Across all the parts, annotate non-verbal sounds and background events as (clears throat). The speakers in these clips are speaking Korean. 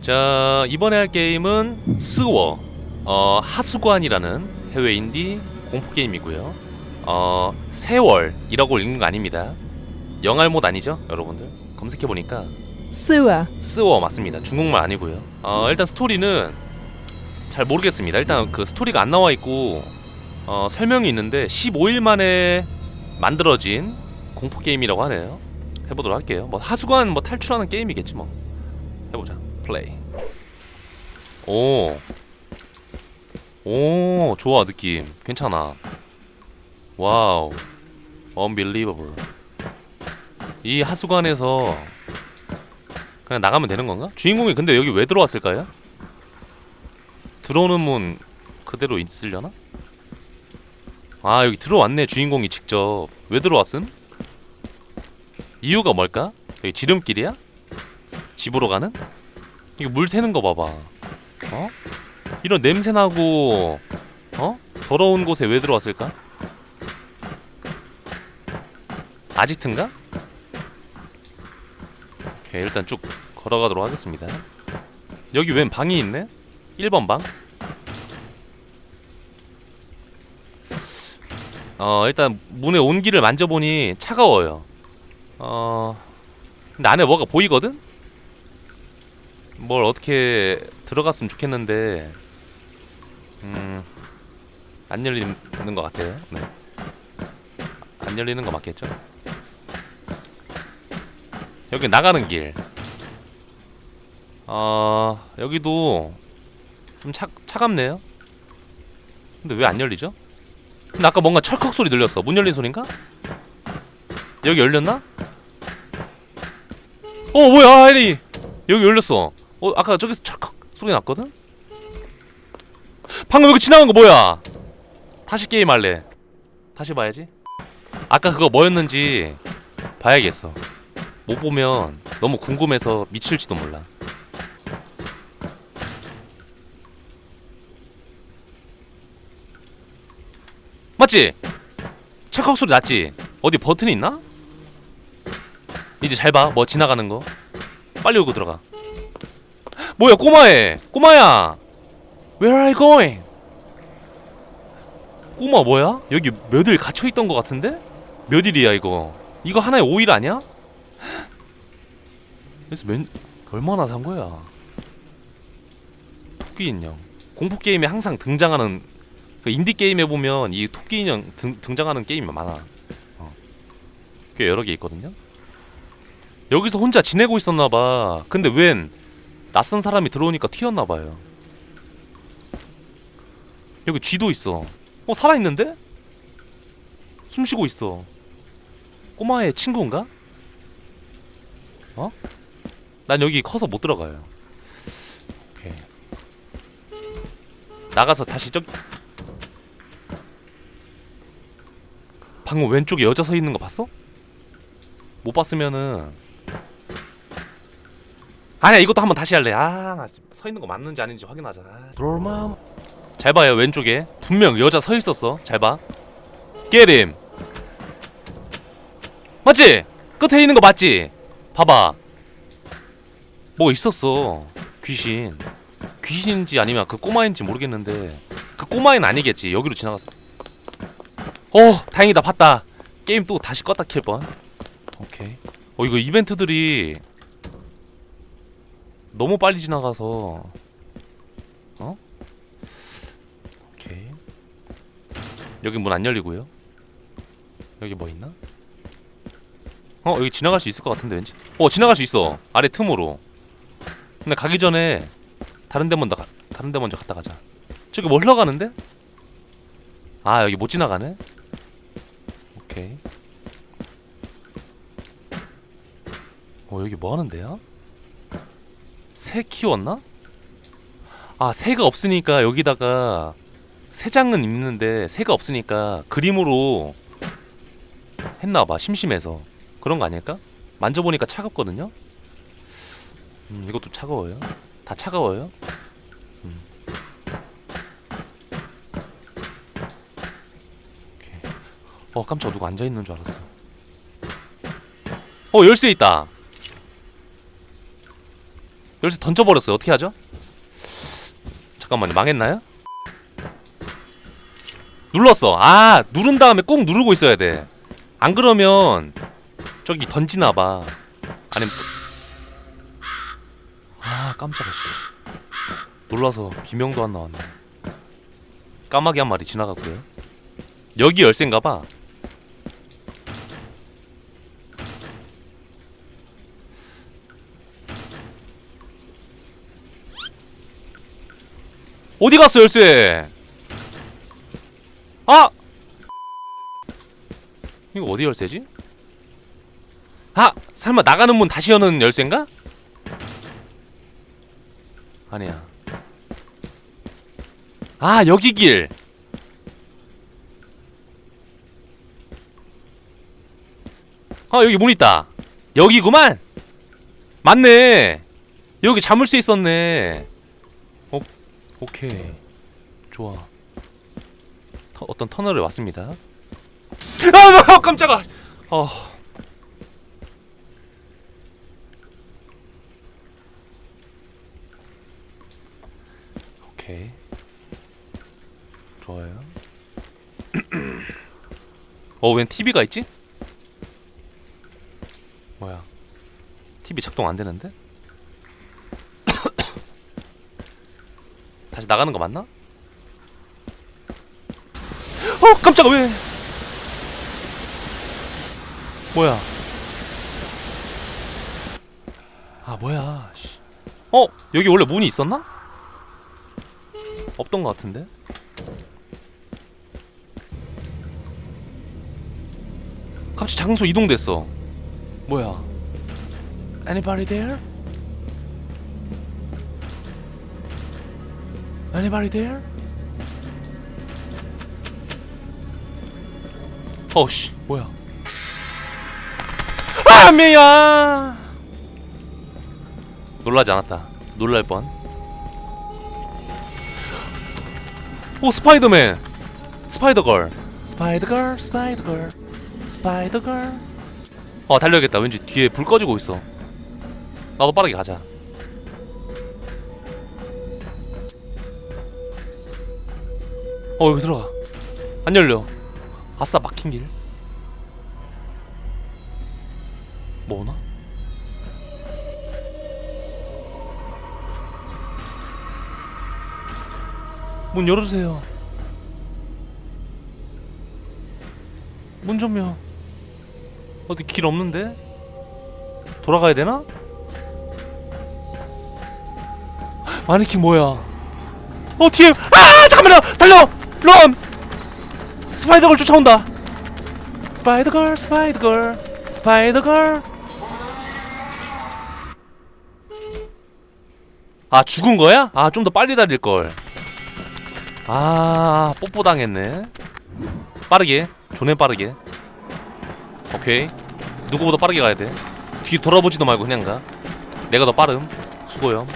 자 이번에 할 게임은 스워 어, 하수관이라는 해외 인디 공포 게임이고요. 어, 세월이라고 읽는 거 아닙니다. 영알못 아니죠, 여러분들? 검색해 보니까 sewer, 스워 맞습니다. 중국말 아니고요. 어, 일단 스토리는 잘 모르겠습니다. 일단 그 스토리가 안 나와 있고 어, 설명이 있는데 15일 만에 만들어진 공포 게임이라고 하네요. 해보도록 할게요. 뭐 하수관 뭐 탈출하는 게임이겠지 뭐. 해보자. 플레이. 오. 오, 좋아 느낌. 괜찮아. 와우. unbelievable. 이 하수관에서 그냥 나가면 되는 건가? 주인공이 근데 여기 왜 들어왔을까요? 들어오는 문 그대로 있으려나? 아 여기 들어왔네 주인공이 직접 왜 들어왔음? 이유가 뭘까? 여기 지름길이야? 집으로 가는? 이거 물 새는 거 봐봐 어? 이런 냄새 나고 어? 더러운 곳에 왜 들어왔을까? 아지트인가? 오케이 일단 쭉 걸어가도록 하겠습니다 여기 웬 방이 있네? 1번 방 어 일단 문의 온기를 만져보니 차가워요 어 근데 안에 뭐가 보이거든? 뭘 어떻게 들어갔으면 좋겠는데 음 안 열리는 것 같아요 네. 안 열리는 거 맞겠죠? 여기 나가는 길. 어 여기도 좀 차, 차갑네요. 근데 왜 안 열리죠? 근데 아까 뭔가 철컥 소리 들렸어. 문 열린 소린가? 여기 열렸나? 어 뭐야 아니 여기 열렸어. 어 아까 저기서 철컥 소리 났거든? 방금 여기 지나간 거 뭐야? 다시 게임 할래. 다시 봐야지. 아까 그거 뭐였는지 봐야겠어. 못 보면 너무 궁금해서 미칠지도 몰라. 맞지? 철컥 소리 났지? 어디 버튼이 있나? 이제 잘 봐. 뭐 지나가는 거. 빨리 오고 들어가. 뭐야, 꼬마애. 꼬마야. Where are you going? 꼬마 뭐야? 여기 몇일 갇혀 있던 것 같은데? 몇 일이야 이거? 이거 하나에 5일 아니야? 그래서 몇 얼마나 산 거야? 토끼 인형. 공포 게임에 항상 등장하는 그 인디 게임에 보면 이 토끼 인형 등, 등장하는 게임이 많아. 어. 꽤 여러 개 있거든요. 여기서 혼자 지내고 있었나 봐. 근데 웬 낯선 사람이 들어오니까 튀었나 봐요. 여기 쥐도 있어. 어 살아 있는데? 숨 쉬고 있어. 꼬마의 친구인가? 어? 난 여기 커서 못 들어가요. 나가서 다시 저 방금 왼쪽에 여자 서 있는 거 봤어? 못 봤으면은 아니야 이것도 한번 다시 할래. 아나 서 있는 거 맞는지 아닌지 확인하자. 아. 잘 봐요 왼쪽에 분명 여자 서 있었어. 잘 봐. Get him. 맞지? 끝에 있는 거 맞지? 봐봐. 뭐 있었어. 귀신. 귀신인지 아니면 그 꼬마인지 모르겠는데 그 꼬마인 아니겠지. 여기로 지나갔어. 어, 다행이다. 봤다. 게임 또 다시 껐다 킬 뻔. 오케이. 어, 이거 이벤트들이 너무 빨리 지나가서 어? 오케이. 여기 문 안 열리고요. 여기 뭐 있나? 어 여기 지나갈 수 있을 것 같은데 왠지 어 지나갈 수 있어 아래 틈으로 근데 가기 전에 다른 데 먼저 가, 다른 데 먼저 갔다 가자 저기 뭐 흘러가는데? 아 여기 못 지나가네 오케이 어 여기 뭐 하는데요? 새 키웠나? 아 새가 없으니까 여기다가 새 장은 있는데 새가 없으니까 그림으로 했나봐 심심해서 그런 거 아닐까? 만져보니까 차갑거든요. 음, 이것도 차가워요. 다 차가워요. 음. 어 깜짝 누가 앉아 있는 줄 알았어. 어 열쇠 있다 열쇠 던져버렸어요. 어떻게 하죠? 잠깐만요. 망했나요? 눌렀어. 아 누른 다음에 꾹 누르고 있어야 돼 안 그러면 저기 던지나 봐. 아니면 또- 아 깜짝아 씨. 놀라서 비명도 안 나왔네. 까마귀 한 마리 지나갔고요. 여기 열쇠인가 봐 어디 갔어 열쇠? 아! 이거 어디 열쇠지? 아! 설마 나가는 문 다시 여는 열쇠인가? 아니야. 아 여기 길. 아 여기 문 있다. 여기구만. 맞네. 여기 자물쇠 있었네. 어, 오케이. 좋아. 터, 어떤 터널에 왔습니다. 아, 깜짝아. 어. 오케이. 좋아요. (clears throat) 어, 웬 TV가 있지? 뭐야? TV 작동 안 되는데? 다시 나가는 거 맞나? 어, 깜짝아 왜? 뭐야? 아, 뭐야? 씨. 어, 여기 원래 문이 있었나? 없던 것 같은데. 갑자기 장소 이동됐어. 뭐야? Anybody there? Anybody there? 어씨 뭐야? 아 미야! 놀라지 않았다. 놀랄 뻔. 오 스파이더맨, 스파이더걸, 스파이더걸, 스파이더걸, 스파이더걸. 어 달려야겠다. 왠지 뒤에 불 꺼지고 있어. 나도 빠르게 가자. 어 여기 들어가. 안 열려. 아싸 막힌 길. 뭐 오나? 문 열어주세요. 문 좀요. 어디 길 없는데? 돌아가야 되나? (gasps) 마네킹 뭐야? 어 뒤에 아 잠깐만요 달려 런 스파이더걸 쫓아온다 스파이더걸 스파이더걸 스파이더걸 아 죽은 거야? 아 좀 더 빨리 달릴 걸. 아 뽀뽀 당했네. 빠르게 존에 빠르게. 오케이 누구보다 빠르게 가야 돼. 뒤 돌아보지도 말고 그냥 가. 내가 더 빠름. 수고요.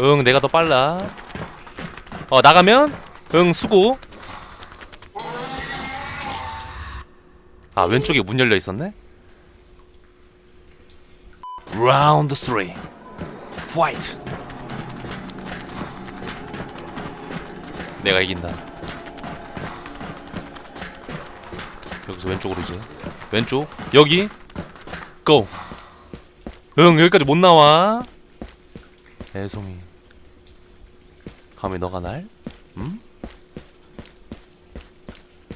응 내가 더 빨라. 어 나가면 응 수고. 아 왼쪽에 문 열려 있었네. 라운드 3 파이트 내가 이긴다 여기서 왼쪽으로 이제 왼쪽 여기 고! 응 여기까지 못 나와 애송이 감히 너가 날? 음?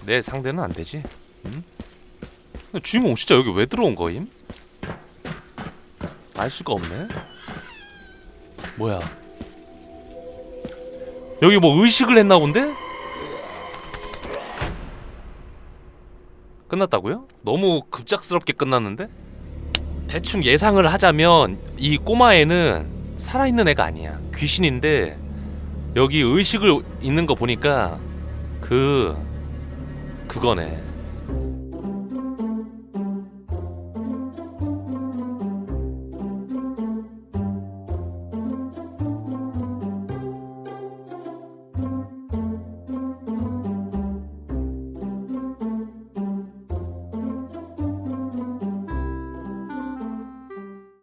내 상대는 안 되지 음? 주인공 진짜 여기 왜 들어온 거임? 알 수가 없네 뭐야 여기 뭐 의식을 했나 본데? 끝났다고요? 너무 급작스럽게 끝났는데? 대충 예상을 하자면 이 꼬마애는 살아있는 애가 아니야 귀신인데 여기 의식을 있는 거 보니까 그 그거네